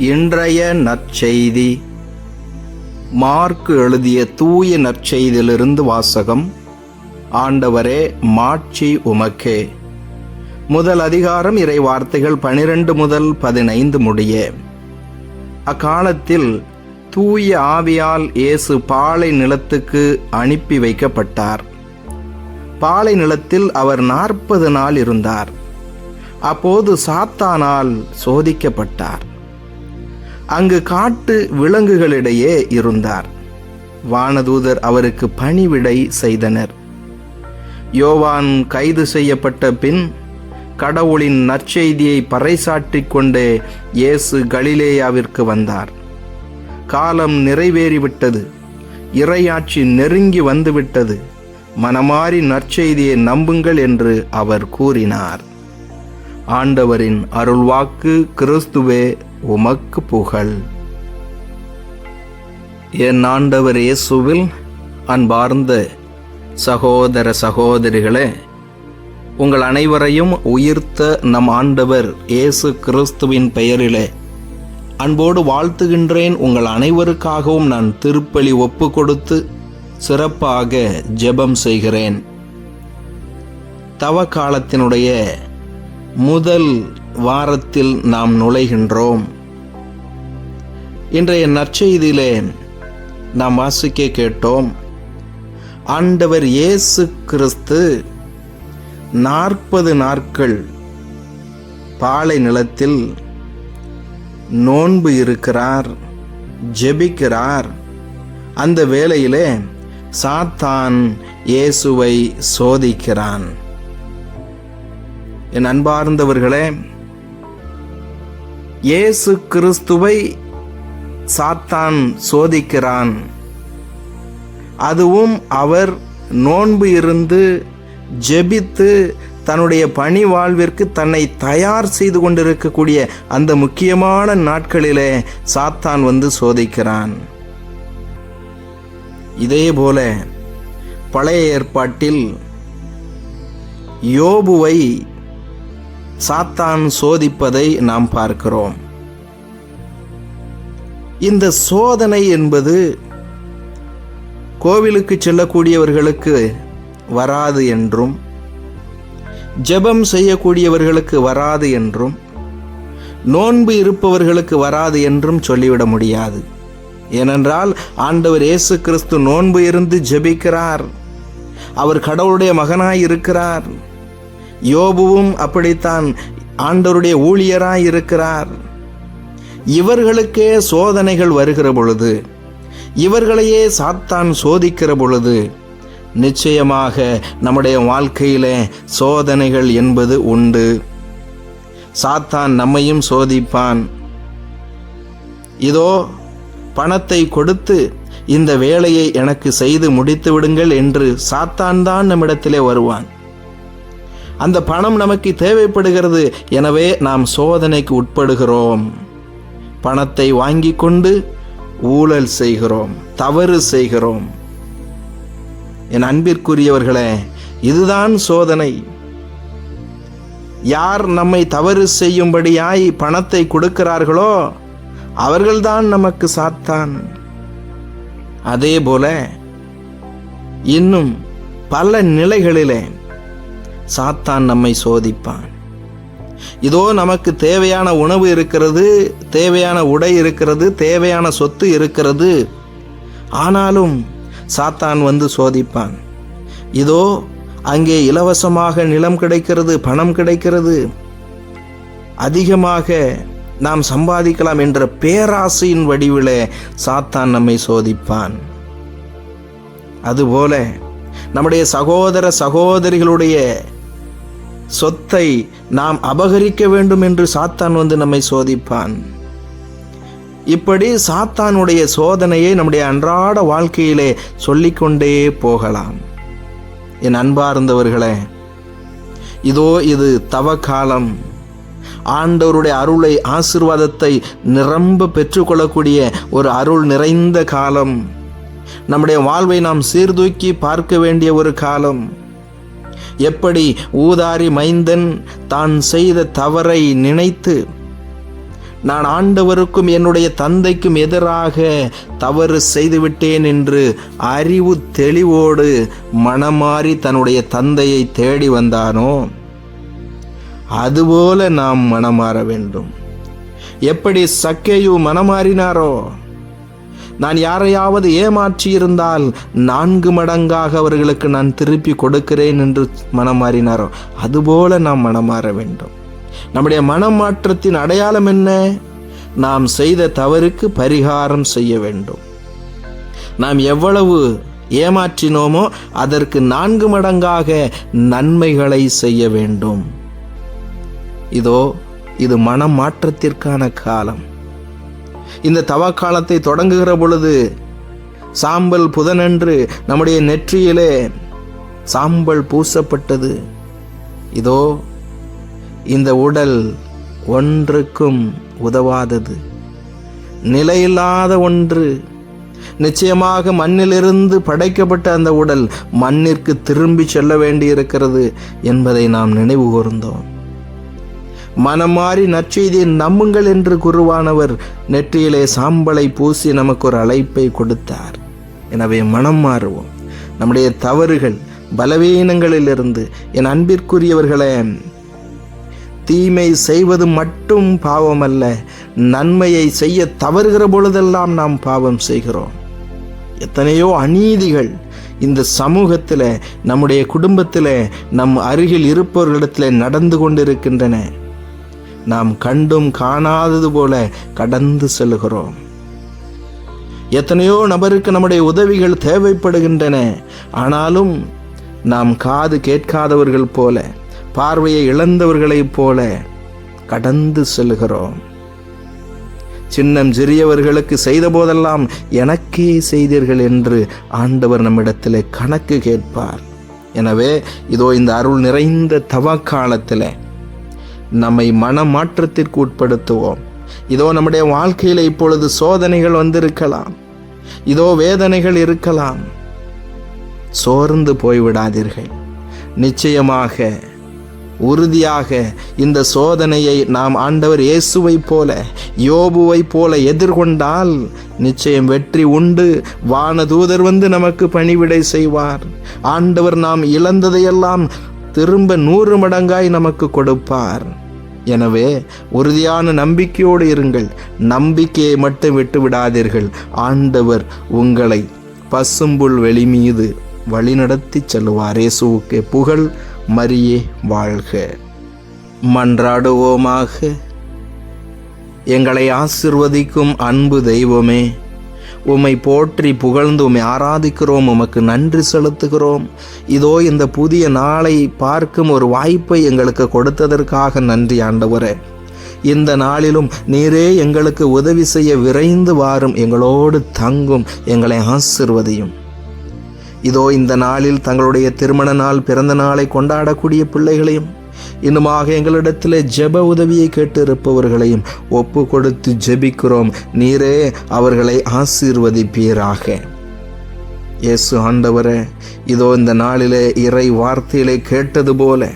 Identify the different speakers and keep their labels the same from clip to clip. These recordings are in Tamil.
Speaker 1: இன்றைய நற்செய்தி. மார்க்கு எழுதிய தூய நற்செய்தியிலிருந்து வாசகம் ஆண்டவரே மாட்சி உமக்கே. முதல் அதிகாரம் இறை வார்த்தைகள் பனிரெண்டு முதல் பதினைந்து முடிய. அக்காலத்தில் தூய ஆவியால் இயேசு பாலை நிலத்துக்கு அனுப்பி வைக்கப்பட்டார். பாலை நிலத்தில் அவர் நாற்பது நாள் இருந்தார். அப்போது சாத்தானால் சோதிக்கப்பட்டார். அங்கு காட்டு விலங்குகளிடையே இருந்தார். வானதூதர் அவருக்கு பணிவிடை செய்தனர். யோவான் கைது செய்யப்பட்ட பின் கடவுளின் நற்செய்தியை பறைசாற்றிக் கொண்டே இயேசு கலிலேயாவிற்கு வந்தார். காலம் நிறைவேறிவிட்டது. இறையாட்சி நெருங்கி வந்துவிட்டது. மனமாறி நற்செய்தியை நம்புங்கள் என்று அவர் கூறினார். ஆண்டவரின் அருள்வாக்கு கிறிஸ்துவே உமக்கு புகழ். என் ஆண்டவர் இயேசுவில் அன்பார்ந்த சகோதர சகோதரிகளே உங்கள் அனைவரையும் உயிர்த்த நம் ஆண்டவர் இயேசு கிறிஸ்துவின் பெயரிலே அன்போடு வாழ்த்துகின்றேன். உங்கள் அனைவருக்காகவும் நான் திருப்பலி ஒப்பு கொடுத்து சிறப்பாக ஜெபம் செய்கிறேன். தவ காலத்தினுடைய முதல் வாரத்தில் நாம் நுழைகின்றோம். இன்றைய நற்செய்தியிலே நாம் வாசிக்க கேட்டோம். ஆண்டவர் இயேசு கிறிஸ்து நாற்பது நாட்கள் பாலை நிலத்தில் நோன்பு இருக்கிறார் ஜெபிக்கிறார். அந்த வேளையிலே சாத்தான் இயேசுவை சோதிக்கிறான். என் அன்பார்ந்தவர்களே இயேசு கிறிஸ்துவை சாத்தான் சோதிக்கிறான். அதுவும் அவர் நோன்பு இருந்து ஜெபித்து தன்னுடைய பணி வாழ்விற்கு தன்னை தயார் செய்து கொண்டிருக்கக்கூடிய அந்த முக்கியமான நாட்களிலே சாத்தான் வந்து சோதிக்கிறான். இதே போல பழைய ஏற்பாட்டில் யோபுவை சாத்தான் சோதிப்பதை நாம் பார்க்கிறோம். இந்த சோதனை என்பது கோவிலுக்கு செல்லக்கூடியவர்களுக்கு வராது என்றும் ஜெபம் செய்யக்கூடியவர்களுக்கு வராது என்றும் நோன்பு இருப்பவர்களுக்கு வராது என்றும் சொல்லிவிட முடியாது. ஏனென்றால் ஆண்டவர் இயேசு கிறிஸ்து நோன்பு இருந்து ஜெபிக்கிறார். அவர் கடவுளுடைய மகனாய் இருக்கிறார் யோபுவும் அப்படித்தான் ஆண்டவருடைய ஊழியராய் இருக்கிறார் இவர்களுக்கே சோதனைகள் வருகிற பொழுது இவர்களையே சாத்தான் சோதிக்கிற பொழுது நிச்சயமாக நம்முடைய வாழ்க்கையிலே சோதனைகள் என்பது உண்டு. சாத்தான் நம்மையும் சோதிப்பான். இதோ பணத்தை கொடுத்து இந்த வேலையை எனக்கு செய்து முடித்து விடுங்கள் என்று சாத்தான் தான் நம்மிடத்திலே வருவான். அந்த பணம் நமக்கு தேவைப்படுகிறது. எனவே நாம் சோதனைக்கு உட்படுகிறோம். பணத்தை வாங்கி கொண்டு ஊழல் செய்கிறோம். தவறு செய்கிறோம். என் அன்பிற்குரியவர்களே இதுதான் சோதனை. யார் நம்மை தவறு செய்யும்படியாய் பணத்தை கொடுக்கிறார்களோ அவர்கள்தான் நமக்கு சாத்தான். அதே போல இன்னும் பல நிலைகளிலே சாத்தான் நம்மை சோதிப்பான். இதோ நமக்கு தேவையான உணவு இருக்கிறது தேவையான உடை இருக்கிறது தேவையான சொத்து இருக்கிறது. ஆனாலும் சாத்தான் வந்து சோதிப்பான். இதோ அங்கே இலவசமாக நிலம் கிடைக்கிறது பணம் கிடைக்கிறது. அதிகமாக நாம் சம்பாதிக்கலாம் என்ற பேராசையின் வடிவில் சாத்தான் நம்மை சோதிப்பான். அதுபோல நம்முடைய சகோதர சகோதரிகளுடைய சொத்தை நாம் அபகரிக்க வேண்டும் என்று சாத்தான் வந்து நம்மை சோதிப்பான். இப்படி சாத்தானுடைய சோதனையை நம்முடைய அன்றாட வாழ்க்கையிலே சொல்லிக்கொண்டே போகலாம். என் அன்பார்ந்தவர்களே இதோ இது தவ காலம் ஆண்டவருடைய அருளை ஆசிர்வாதத்தை நிரம்ப பெற்றுக்கொள்ளக்கூடிய ஒரு அருள் நிறைந்த காலம். நம்முடைய வாழ்வை நாம் சீர்தூக்கி பார்க்க வேண்டிய ஒரு காலம். எப்படி ஊதாரி மைந்தன் தான் செய்த தவறை நினைத்து நான் ஆண்டவருக்கும் என்னுடைய தந்தைக்கும் எதிராக தவறு செய்துவிட்டேன் என்று அறிவு தெளிவோடு மனமாறி தன்னுடைய தந்தையை தேடி வந்தானோ? அதுபோல நாம் மனமாற வேண்டும். எப்படி சக்கேயு மனமாறினாரோ? நான் யாரையாவது ஏமாற்றியிருந்தால் நான்கு மடங்காக அவர்களுக்கு நான் திருப்பி கொடுக்கிறேன் என்று மனம் மாறினாரோ அதுபோல நாம் மனமாற வேண்டும். நம்முடைய மனமாற்றத்தின் அடையாளம் என்ன? நாம் செய்த தவறுக்கு பரிகாரம் செய்ய வேண்டும். நாம் எவ்வளவு ஏமாற்றினோமோ அதற்கு நான்கு மடங்காக நன்மைகளை செய்ய வேண்டும். இதோ இது மனமாற்றத்திற்கான காலம். இந்த தவக்காலத்தை தொடங்குகிற பொழுது சாம்பல் புதனன்று நம்முடைய நெற்றியிலே சாம்பல் பூசப்பட்டது. இதோ இந்த உடல் ஒன்றுக்கும் உதவாதது. நிலையில்லாத ஒன்று. நிச்சயமாக மண்ணிலிருந்து படைக்கப்பட்ட அந்த உடல் மண்ணிற்கு திரும்பி செல்ல வேண்டியிருக்கிறது என்பதை நாம் நினைவு கூர்ந்தோம். மனம் மாறி நற்செய்தியை நம்புங்கள் என்று குருவானவர் நெற்றியிலே சாம்பலை பூசி நமக்கு ஒரு அழைப்பை கொடுத்தார். எனவே மனம் மாறுவோம். நம்முடைய தவறுகள் பலவீனங்களிலிருந்து என் அன்பிற்குரியவர்களே தீமை செய்வது மட்டும் பாவம் அல்ல நன்மையை செய்ய தவறுகிற பொழுதெல்லாம் நாம் பாவம் செய்கிறோம். எத்தனையோ அநீதிகள் இந்த சமூகத்தில் நம்முடைய குடும்பத்தில் நம் அருகில் இருப்பவர்களிடத்தில் நடந்து கொண்டிருக்கின்றன. நாம் கண்டும் காணாதது போல கடந்து செல்கிறோம் எத்தனையோ நபருக்கு நம்முடைய உதவிகள் தேவைப்படுகின்றன. ஆனாலும் நாம் காது கேட்காதவர்கள் போல பார்வையை இழந்தவர்களைப் போல கடந்து செல்கிறோம் சின்னம் சிறியவர்களுக்கு செய்த போதெல்லாம் எனக்கே செய்தீர்கள் என்று ஆண்டவர் நம்மிடத்தில் கணக்கு கேட்பார். எனவே இதோ இந்த அருள் நிறைந்த தவக்காலத்தில் நம்மை மனமாற்றத்திற்கு உட்படுத்துவோம். இதோ நம்முடைய வாழ்க்கையில் இப்பொழுது சோதனைகள் வந்திருக்கலாம். இதோ வேதனைகள் இருக்கலாம். சோர்ந்து போய்விடாதீர்கள். நிச்சயமாக உறுதியாக இந்த சோதனையை நாம் ஆண்டவர் இயேசுவைப் போல யோபுவைப் போல எதிர்கொண்டால் நிச்சயம் வெற்றி உண்டு. வானதூதர் வந்து நமக்கு பணிவிடை செய்வார். ஆண்டவர் நாம் இழந்ததையெல்லாம் திரும்ப நூறு மடங்காய் நமக்கு கொடுப்பார். எனவே உறுதியான நம்பிக்கையோடு இருங்கள். நம்பிக்கையை மட்டும் விட்டு விடாதீர்கள். ஆண்டவர் உங்களை பசும்புல் வெளி மீது வழிநடத்தி செல்வார் இயேசுவுக்கு புகழ் மரியே வாழ்க. மன்றாடுவோமாக. எங்களை ஆசிர்வதிக்கும் அன்பு தெய்வமே. உம்மை போற்றி புகழ்ந்து உம்மை ஆராதிக்கிறோம் உமக்கு நன்றி செலுத்துகிறோம். இதோ இந்த புதிய நாளை பார்க்கும் ஒரு வாய்ப்பை எங்களுக்கு கொடுத்ததற்காக நன்றி ஆண்டவரே. இந்த நாளிலும் நீரே எங்களுக்கு உதவி செய்ய விரைந்து வாரும் எங்களோடு தங்கும் எங்களை ஆசிர்வதியும். இதோ இந்த நாளில் தங்களுடைய திருமண நாள் பிறந்த நாளை கொண்டாடக்கூடிய பிள்ளைகளையும் இன்னுமாக எங்களிடத்தில் ஜெப உதவியை கேட்டு இருப்பவர்களையும் ஒப்பு கொடுத்து ஜெபிக்கிறோம். நீரே அவர்களை ஆசீர்வதிப்பீராக. இயேசு ஆண்டவரே இதோ இந்த நாளிலே இறை வார்த்தையிலே கேட்டது போல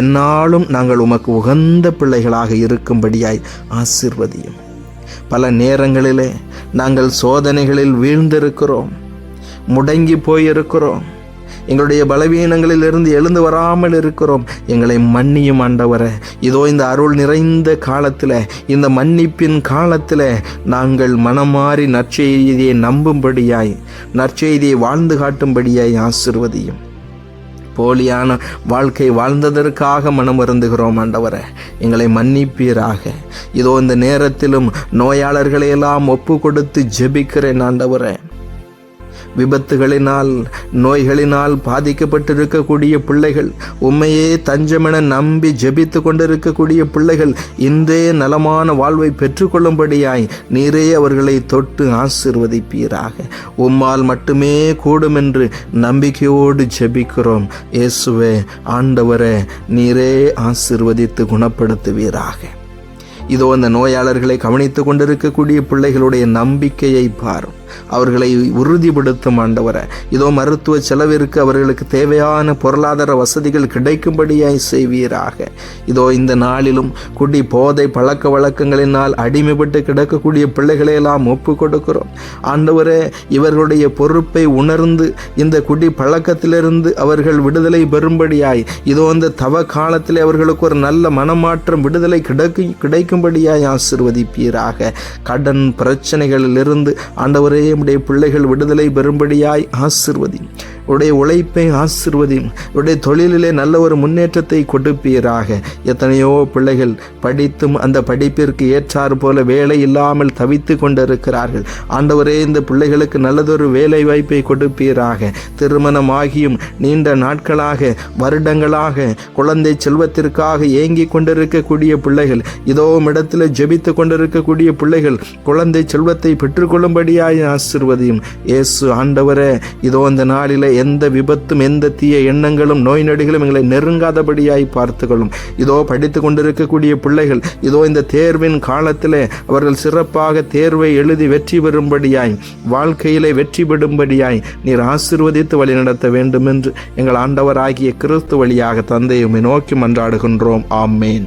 Speaker 1: என்னாலும் நாங்கள் உமக்கு உகந்த பிள்ளைகளாக இருக்கும்படியாய் ஆசிர்வதியும். பல நேரங்களிலே நாங்கள் சோதனைகளில் வீழ்ந்திருக்கிறோம் முடங்கி போயிருக்கிறோம். எங்களுடைய பலவீனங்களில் இருந்து எழுந்து வராமல் இருக்கிறோம். எங்களை மன்னியும் ஆண்டவரே. இதோ இந்த அருள் நிறைந்த காலத்தில் இந்த மன்னிப்பின் காலத்தில் நாங்கள் மனமாறி நற்செய்தியை நம்பும்படியாய் நற்செய்தியை வாழ்ந்து காட்டும்படியாய் ஆசிர்வதியும். போலியான வாழ்க்கை வாழ்ந்ததற்காக மனம் வருந்துகிறோம் ஆண்டவரை. எங்களை மன்னிப்பீராக. இதோ இந்த நேரத்திலும் நோயாளர்களையெல்லாம் ஒப்பு கொடுத்து ஜெபிக்கிறேன் ஆண்டவரை. விபத்துகளினால் நோய்களினால் பாதிக்கப்பட்டிருக்கக்கூடிய பிள்ளைகள் உண்மையே தஞ்சமென நம்பி ஜெபித்து கொண்டிருக்கக்கூடிய பிள்ளைகள் இன்றே நலமான வாழ்வை பெற்றுக்கொள்ளும்படியாய் நீரே அவர்களை தொட்டு ஆசிர்வதிப்பீராக. உம்மால் மட்டுமே கூடும் என்று நம்பிக்கையோடு ஜெபிக்கிறோம். இயேசுவே ஆண்டவரே நீரே ஆசிர்வதித்து குணப்படுத்துவீராக. இதோ அந்த நோயாளர்களை கவனித்து கொண்டிருக்கக்கூடிய பிள்ளைகளுடைய நம்பிக்கையை பாரும். அவர்களை உறுதிப்படுத்தும் ஆண்டவரை. இதோ மருத்துவ செலவிற்கு அவர்களுக்கு தேவையான பொருளாதார வசதிகள் கிடைக்கும்படியாய் செய்வீராக. இதோ இந்த நாளிலும் குடி போதை பழக்க வழக்கங்களினால் அடிமைப்பட்டு கிடக்கக்கூடிய பிள்ளைகளை எல்லாம் ஒப்பு கொடுக்கிறோம் ஆண்டவரே இவர்களுடைய பொறுப்பை உணர்ந்து இந்த குடி பழக்கத்திலிருந்து அவர்கள் விடுதலை பெறும்படியாய் இதோ இந்த தவ காலத்தில் அவர்களுக்கு ஒரு நல்ல மனமாற்றம் விடுதலை கிடைக்கு கிடைக்கும்படியாய் ஆசிர்வதிப்பீராக. கடன் பிரச்சனைகளிலிருந்து ஆண்டவரே உடைய பிள்ளைகள் விடுதலை பெறும்படியாய் ஆசிர்வதி. உடைய உழைப்பை ஆசிர்வதி உடைய தொழிலிலே நல்ல ஒரு முன்னேற்றத்தை கொடுப்பீராக. எத்தனையோ பிள்ளைகள் படித்தும் அந்த படிப்பிற்கு ஏற்றாறு போல வேலை இல்லாமல் தவித்து கொண்டிருக்கிறார்கள். ஆண்டவரே இந்த பிள்ளைகளுக்கு நல்லதொரு வேலை வாய்ப்பை கொடுப்பீராக. திருமணமாகியும் நீண்ட நாட்களாக வருடங்களாக குழந்தை செல்வத்திற்காக ஏங்கி கொண்டிருக்கக்கூடிய பிள்ளைகள் இதோ இடத்துல ஜெபித்து கொண்டிருக்கக்கூடிய பிள்ளைகள் குழந்தை செல்வத்தை பெற்றுக்கொள்ளும்படியாய் ஆசிர்வதியும். இயேசு ஆண்டவரே இதோ இந்த நாளிலே எந்த விபத்தும் எந்த தீய எண்ணங்களும் நோய் நொடிகளும் எங்களை நெருங்காதபடியாய் பார்த்துக்கொள்ளும். இதோ படித்து கொண்டிருக்கக்கூடிய பிள்ளைகள் இதோ இந்த தேர்வின் காலத்திலே அவர்கள் சிறப்பாக தேர்வை எழுதி வெற்றி பெறும்படியாய் வாழ்க்கையிலே வெற்றி பெறும்படியாய் நீர் ஆசிர்வதித்து வழிநடத்த வேண்டும் என்று எங்கள் ஆண்டவராகிய கிறிஸ்து வழியாக தந்தையுமே நோக்கி மன்றாடுகின்றோம். ஆமேன்.